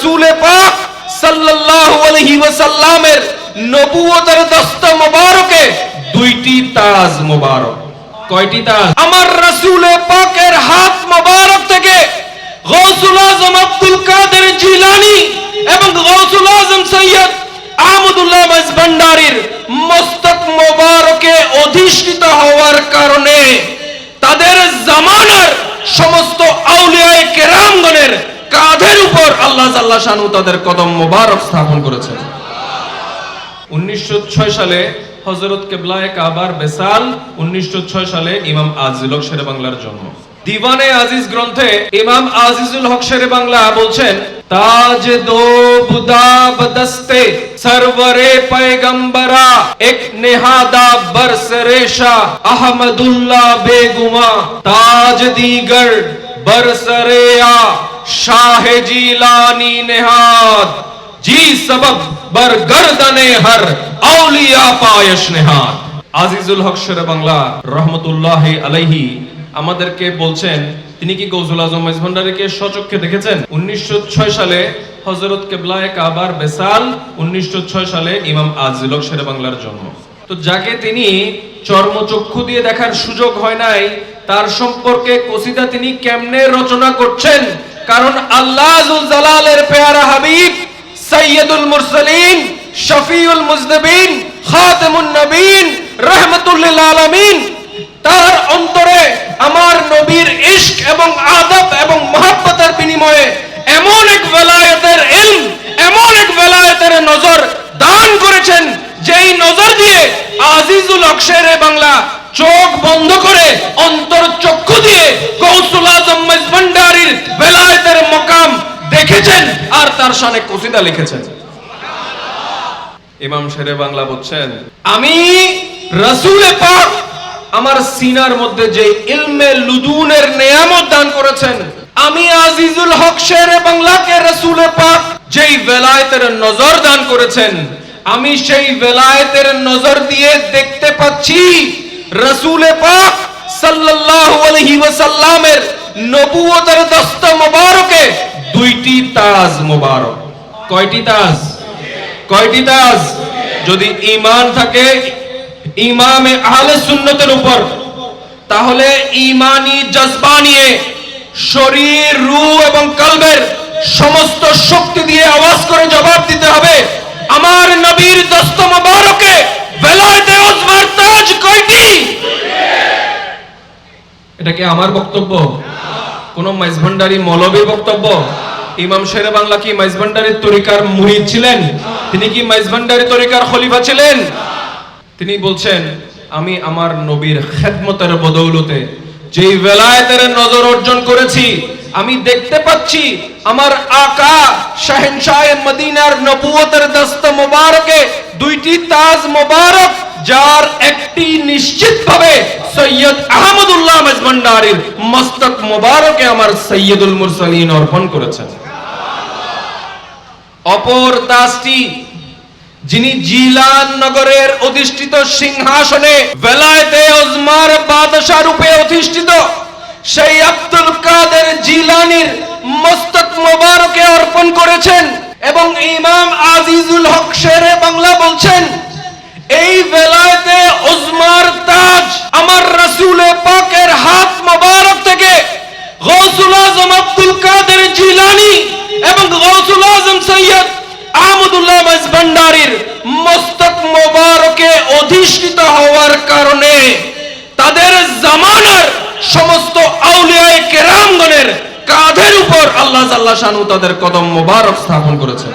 রসুলে পাক সাল্লাল্লাহু আলাইহি ওয়াসাল্লামের নবুয়তের দস্ত মোবারকে দুইটি তাজ মোবারক। কয়টি তাজ? আমার রসুলে পাকের হাত মোবারক থেকে গৌসুল আজম আব্দুল কাদের জিলানী এবং গৌসুল আজম সৈয়দ আহমদুল্লাহ ভান্ডারীর মস্তক মোবারকে অধিষ্ঠিত হওয়ার কারণে তাদের জামানার সমস্ত আউলিয়ায়ে কেরামগণের কাঁধের উপর আল্লাহ জাল্লাহ শানু তাদের কদম মোবারক স্থাপন করেছেন। উনিশশো সালে হজরত কেবলায় কাবার বেসাল, উনিশশো সালে ইমাম আজিজুল হক শেরে বাংলার জন্ম। দিওয়ানে আজিজ গ্রন্থে ইমাম আজিজুল হক শেরে বাংলা বলছেন, তাজ দো বুদা বদস্তে সরবরে পয়গম্বরা, এক নেহাদা বরসরেশা আহমদুল্লাহ বেগুমা, তাজ দিগর বরসরেয়া। আমাদেরকে বলছেন, তিনি কি গৌজুল আজম ভান্ডারীকে সচক্ষে দেখেছেন? উনিশশো সালে হজরত কেবলায় কাবার বেসাল, উনিশশো সালে ইমাম আজিজুল হক শেরে বাংলার জন্ম। তো যাকে তিনি চর্মচক্ষু দিয়ে দেখার সুযোগ হয় নাই, তার সম্পর্কে কসিদা তিনি কেমনে রচনা করছেন? কারণ আল্লাহ জালালের পেয়ারা হাবিব সৈয়দুল মুরসালিন, শফিউল মুজনবিন, খাতেমুন নবীন রহমতুল আলামিন। তার অন্তরে আমার নবীর ইশক এবং আদব এবং মহাব্বতের বিনিময়ে এমন এক বেলায়েতের ইলম, এমন এক বেলায়েতের নজর দান করেছেন, যেই নজর দিয়ে আজিজুল অক্ষরে বাংলা চোখ বন্ধ করে অন্তর চক্ষু দিয়ে কৌশল আজম ভান্ডারীর বেলায়েতের মকাম দেখেছেন আর তার শানে কসিদা লিখেছেন। ইমাম শেরে বাংলা বলছেন, আমি রসুলে পাক আমার সিনার মধ্যে যে ইলমে লুদুনের নেয়ামত দান করেছেন, আমি আজিজুল হক শেরে বাংলাকে রসুলে পাক যেই বেলায়েতের নজর দান করেছেন, আমি সেই বেলায়েতের নজর দিয়ে দেখতে পাচ্ছি রসুলে পাক সাল্লাল্লাহু আলাইহি ওয়াসাল্লামের নবুয়তের দস্ত মোবারকে দুইটি তাজ মোবারক। কয়টি তাজ? কয়টি তাজ? যদি ঈমান থাকে ইমামে আহলে সুন্নতের উপর, তাহলে ঈমানি জজবা নিয়ে শরীর রু এবং কলবের সমস্ত শক্তি দিয়ে আওয়াজ করে জবাব দিতে হবে। আমার নবীর দস্ত মোবারকে এটা কি আমার বক্তব্য? কোন মাইজভান্ডারি মৌলবী বক্তব্য? ইমাম শেরে বাংলা কি মাইজভান্ডারির তরিকার মুরিদ ছিলেন? তিনি কি মাইজভান্ডারি তরিকার খলিফা ছিলেন? তিনি বলছেন, আমি আমার নবীর খেদমতের বদৌলতে যেই বেলায়েতের নজর অর্জন করেছি, আমি দেখতে পাচ্ছি আমার আকা শাহেনশাহ মদিনার নবুয়তের দস্ত মোবারকে দুইটি তাজ মোবারক, যার একটি নিশ্চিতভাবে সৈয়দ আহমদুল্লাহ মেজভান্ডারির মস্তক মোবারকে আমার সৈয়দুল মুরসালিন অর্পণ করেছেন। অপর তাজটি যিনি জিলান নগরের অধিষ্ঠিত সিংহাসনে বেলায়েতে ওজমার বাদশাহ রূপে অধিষ্ঠিত, সেই আব্দুল কাদের জিলানির মস্তক মোবারকে অর্পণ করেছেন এবং ইমাম আজিজুল হক শেরে বাংলা বলছেন, এই বেলায়েতে ওজমার তাজ আমার রাসূলে পাকের হাত মোবারক থেকে গৌসুল আজম আব্দুল কাদের জিলানি এবং গৌসুল আজম সৈয়দ আহমদুল্লাহ ভান্ডারীর মস্তক মোবারকে অধিষ্ঠিত হওয়ার কারণে তাদের জামানার সমস্ত আউলিয়ায় কেরামগণের কাঁধের উপর আল্লাহ জাল্লাহ শানু তাদের কদম মোবারক স্থাপন করেছেন।